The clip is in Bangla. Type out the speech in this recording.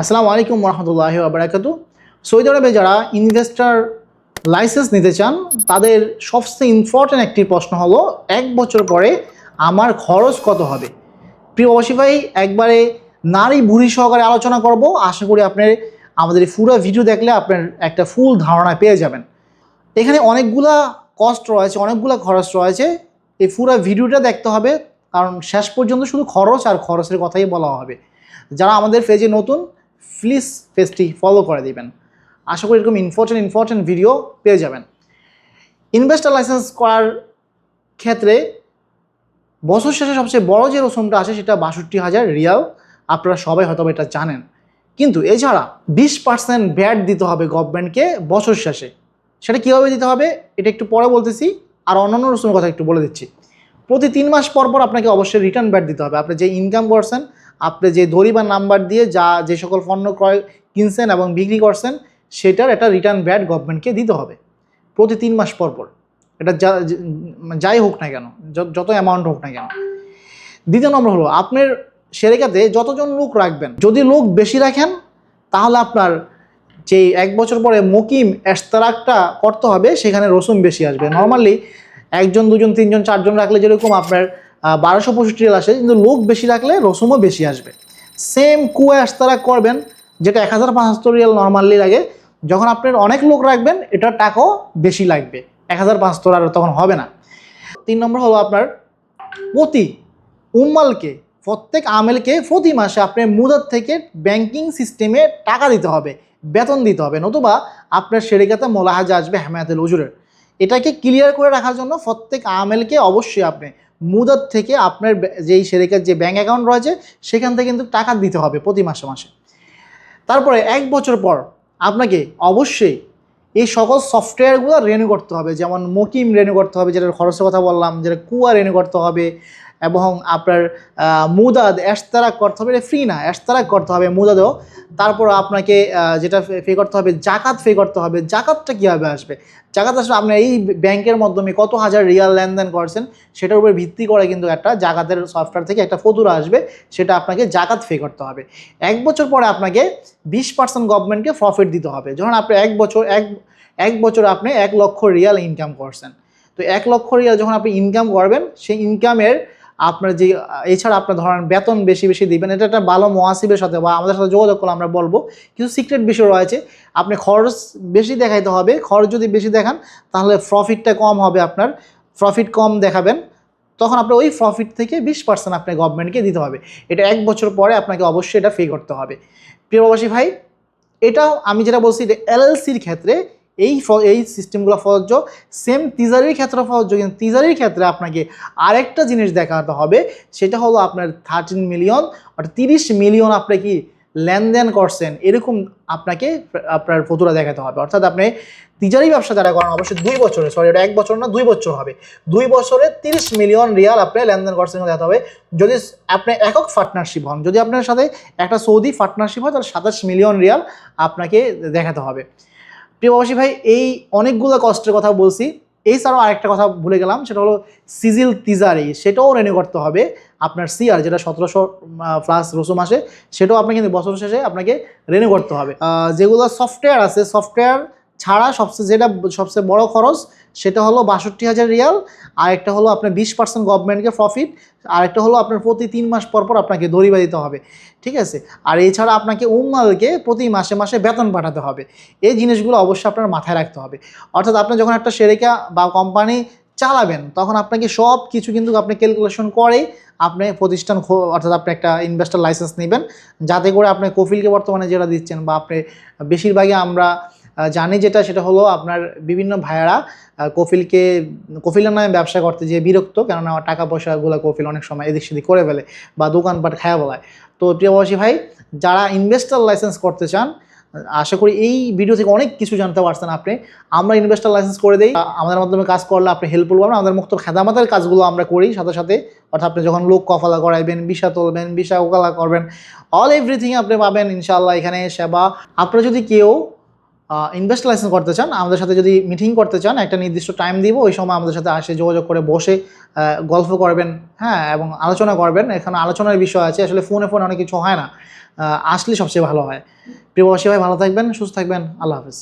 আসসালামু আলাইকুম রহমতুল্লাহ আবরাকাতু সৌদি আরবে যারা ইনভেস্টার লাইসেন্স নিতে চান, তাদের সবচেয়ে ইম্পর্ট্যান্ট একটি প্রশ্ন হলো, এক বছর পরে আমার খরচ কত হবে? প্রিয় অবশ্যী ভাই, একবারে নারী বুড়ি সহকারে আলোচনা করব। আশা করি আপনার, আমাদের পুরো ভিডিও দেখলে আপনার একটা ফুল ধারণা পেয়ে যাবেন। এখানে অনেকগুলা কষ্ট রয়েছে, অনেকগুলা খরচ রয়েছে। এই পুরো ভিডিওটা দেখতে হবে, কারণ শেষ পর্যন্ত শুধু খরচ আর খরচের কথাই বলা হবে। যারা আমাদের পেজে নতুন প্লিজ পেজটি ফলো করে দিবেন। আশা করি এরকম ইম্পর্টেন্ট ইম্পর্টেন্ট ভিডিও পেয়ে যাবেন। ইনভেস্টার লাইসেন্স করার ক্ষেত্রে বছর শেষে সবচেয়ে বড় যে রসুমটা আছে সেটা বাষট্টি হাজার রিয়াল। আপনারা সবাই হয়তো এটা জানেন। কিন্তু এছাড়া বিশ পার্সেন্ট ব্যাট দিতে হবে গভর্নমেন্টকে বছর শেষে। সেটা কীভাবে দিতে হবে? এটা একটু পরে বলতেছি। আর অন্যান্য রসুমের কথা একটু বলে দিচ্ছি। প্রতি তিন মাস পর পর আপনাকে অবশ্যই রিটার্ন ব্যাট দিতে হবে। আপনি যে ইনকাম করছেন, আপনি যে দড়ি বা নাম্বার দিয়ে যা, যে সকল পণ্য ক্রয় কিনছেন এবং বিক্রি করছেন, সেটার একটা রিটার্ন ব্যাট গভর্নমেন্টকে দিতে হবে। প্রতি তিন মাস পর পর। এটা যা যাই হোক না কেন, যত অ্যামাউন্ট হোক না কেন। দ্বিতীয় নম্বর হলো, আপনার সেরেকাতে যতজন লোক রাখবেন, যদি লোক বেশি রাখেন, তাহলে আপনার যে এক বছর পরে মকিম এস্তারাকটা করতে হবে, সেখানে রসুম বেশি আসবে। নর্মালি একজন, দুজন, তিনজন, চারজন রাখলে যেরকম আপনার বারোশো পঁয়ষট্টি রিয়াল আসে, কিন্তু লোক বেশি রাখলে রসুমও বেশি আসবে। সেম কুয়া তারা করবেন, যেটা এক হাজার পাঁচশো রিয়াল নর্মালি লাগে, যখন আপনার অনেক লোক রাখবেন, এটার টাকাও বেশি লাগবে। এক হাজার পাঁচশো আর তখন হবে না। তিন নম্বর হলো আপনার প্রতি উম্মালকে প্রত্যেক আমেলকে প্রতি মাসে আপনার মুদার থেকে ব্যাংকিং সিস্টেমে টাকা দিতে হবে, বেতন দিতে হবে, নতুবা আপনার সেরেকাতে মোলাহাজা আসবে হেমায়াতুল উজুরের। এটাকে ক্লিয়ার করে রাখার জন্য প্রত্যেক আমেলকে অবশ্যই আপনি মুদার থেকে আপনার যেই সেরেকার যে ব্যাঙ্ক অ্যাকাউন্ট রয়েছে, সেখান থেকে কিন্তু টাকা দিতে হবে প্রতি মাসে মাসে। তারপরে এক বছর পর আপনাকে অবশ্যই এই সকল সফটওয়্যারগুলো রেনু করতে হবে। যেমন মকিম রেনু করতে হবে, যেটার খরচের কথা বললাম, যেটা কুয়া রেনু করতে হবে এবং আপনার মুদাদ এশতারাক করতে হবে। ফ্রি না, এশতারাক করতে হবে মুদাদও। তারপর আপনাকে যেটা ফে করতে হবে, জাকাত ফে করতে হবে। জাকাতটা কীভাবে আসবে? জাকাত আসলে আপনি এই ব্যাংকের মাধ্যমে কত হাজার রিয়াল লেনদেন করছেন, সেটার উপর ভিত্তি করে কিন্তু একটা জাকাতের সফটওয়্যার থেকে একটা ফতুরা আসবে, সেটা আপনাকে জাকাত ফে করতে হবে। এক বছর পরে আপনাকে বিশ পার্সেন্ট গভর্নমেন্টকে প্রফিট দিতে হবে। যখন আপনি এক বছর, এক এক বছর আপনি এক লক্ষ রিয়াল ইনকাম করছেন। তো এক লক্ষ রিয়াল যখন আপনি ইনকাম করবেন, সেই ইনকামের আপনার যে, এছাড়া আপনার ধরেন বেতন বেশি বেশি দিবেন, এটা একটা ভালো মহাসিবের সাথে বা আমাদের সাথে যোগাযোগ করলে আমরা বলব। কিছু সিক্রেট বিষয় রয়েছে, আপনি খরচ বেশি দেখাইতে হবে, খরচ যদি বেশি দেখান, তাহলে প্রফিটটা কম হবে আপনার। প্রফিট কম দেখাবেন, তখন আপনার ওই প্রফিট থেকে বিশ পার্সেন্ট আপনার গভর্নমেন্টকে দিতে হবে। এটা এক বছর পরে আপনাকে অবশ্যই এটা পে করতে হবে। প্রিয় প্রবাসী ভাই, এটাও আমি যেটা বলছি যে এলএলসির ক্ষেত্রে এই এই সিস্টেমগুলো প্রযোজ্য সেম তিজারির ক্ষেত্রে প্রযোজ্য কিন্তু তিজারির ক্ষেত্রে আপনাকে আরেকটা জিনিস দেখাতে হবে, সেটা হলো আপনার থার্টিন মিলিয়ন অর্থাৎ তিরিশ মিলিয়ন আপনি কি লেনদেন করছেন, এরকম আপনাকে আপনার ফতুরা দেখাতে হবে। অর্থাৎ আপনি তিজারি ব্যবসা যারা করেন, অবশ্যই দুই বছরে সরি এটা এক বছর না, দুই বছর হবে, দুই বছরে তিরিশ মিলিয়ন রিয়াল আপনি লেনদেন করছেন দেখাতে হবে। যদি আপনি একক পার্টনারশিপ হন, যদি আপনার সাথে একটা সৌদি পার্টনারশিপ হয়, তাহলে সাতাশ মিলিয়ন রিয়াল আপনাকে দেখাতে হবে। প্রিয় প্রবাসী ভাই, এই অনেকগুলো কষ্টের কথা বলছি। এই এছাড়াও আরেকটা কথা ভুলে গেলাম, সেটা হলো সিজিল তিজারি, সেটাও রেনিউ করতে হবে। আপনার সিআর যেটা সতেরোশো প্লাস রসুম আসে সেটাও আপনাকে কিন্তু বছর শেষে আপনাকে রেনিউ করতে হবে। যেগুলো সফটওয়্যার আছে সফটওয়্যার ছাড়া সবচেয়ে যেটা সবচেয়ে বড় খরচ, সেটা হলো বাষট্টি হাজার রিয়াল আর একটা হলো আপনার বিশ পার্সেন্ট গভর্নমেন্টকে প্রফিট আর একটা হলো আপনার প্রতি তিন মাস পর পর আপনাকে দড়িবা দিতে হবে, ঠিক আছে? আর এছাড়া আপনাকে উম্মালকে প্রতি মাসে মাসে বেতন পাঠাতে হবে, এই জিনিসগুলো অবশ্যই আপনার মাথায় রাখতে হবে। অর্থাৎ আপনি যখন একটা সেরেকা বা কোম্পানি চালাবেন, তখন আপনাকে সব কিছু কিন্তু আপনি ক্যালকুলেশন করে আপনি প্রতিষ্ঠান অর্থাৎ আপনি একটা ইনভেস্টার লাইসেন্স নেবেন, যাতে করে আপনি কফিলকে বর্তমানে যেটা দিচ্ছেন বা আপনি বেশিরভাগই আমরা জানি যেটা, সেটা হলো আপনার বিভিন্ন ভাইয়ারা কফিলকে, কফিলের নামে ব্যবসা করতে যে বিরক্ত, কেননা টাকা পয়সাগুলো কফিল অনেক সময় এদিক সেদিক করে ফেলে বা দোকানপাট খায়া বলায়। তো প্রিয়বাসী ভাই, যারা ইনভেস্টার লাইসেন্স করতে চান, আশা করি এই ভিডিও থেকে অনেক কিছু জানতে পারছেন আপনি। আমরা ইনভেস্টার লাইসেন্স করে দিই, আমাদের মাধ্যমে কাজ করলে আপনি হেল্পফুল পাবেন আমাদের মুক্ত খেদামাতের কাজগুলো আমরা করি, সাথে সাথে অর্থাৎ আপনি যখন লোক কফালা করাইবেন বিষা তুলবেন বিষা ওকালা করবেন অল এভরিথিং আপনি পাবেন ইনশাল্লাহ এখানে সেবা। আপনারা যদি কেউ ইনভেস্ট লাইসেন্স করতে চান, আমাদের সাথে যদি মিটিং করতে চান, একটা নির্দিষ্ট টাইম দিব, ওই সময় আমাদের সাথে আসে, যোগাযোগ করে বসে গল্প করবেন হ্যাঁ এবং আলোচনা করবেন। এখানে আলোচনার বিষয় আছে, আসলে ফোনে ফোনে অনেক কিছু হয় না আসলে সবচেয়ে ভালো হয়। প্রিয় ভাই, ভালো থাকবেন, সুস্থ থাকবেন, আল্লাহ হাফিজ।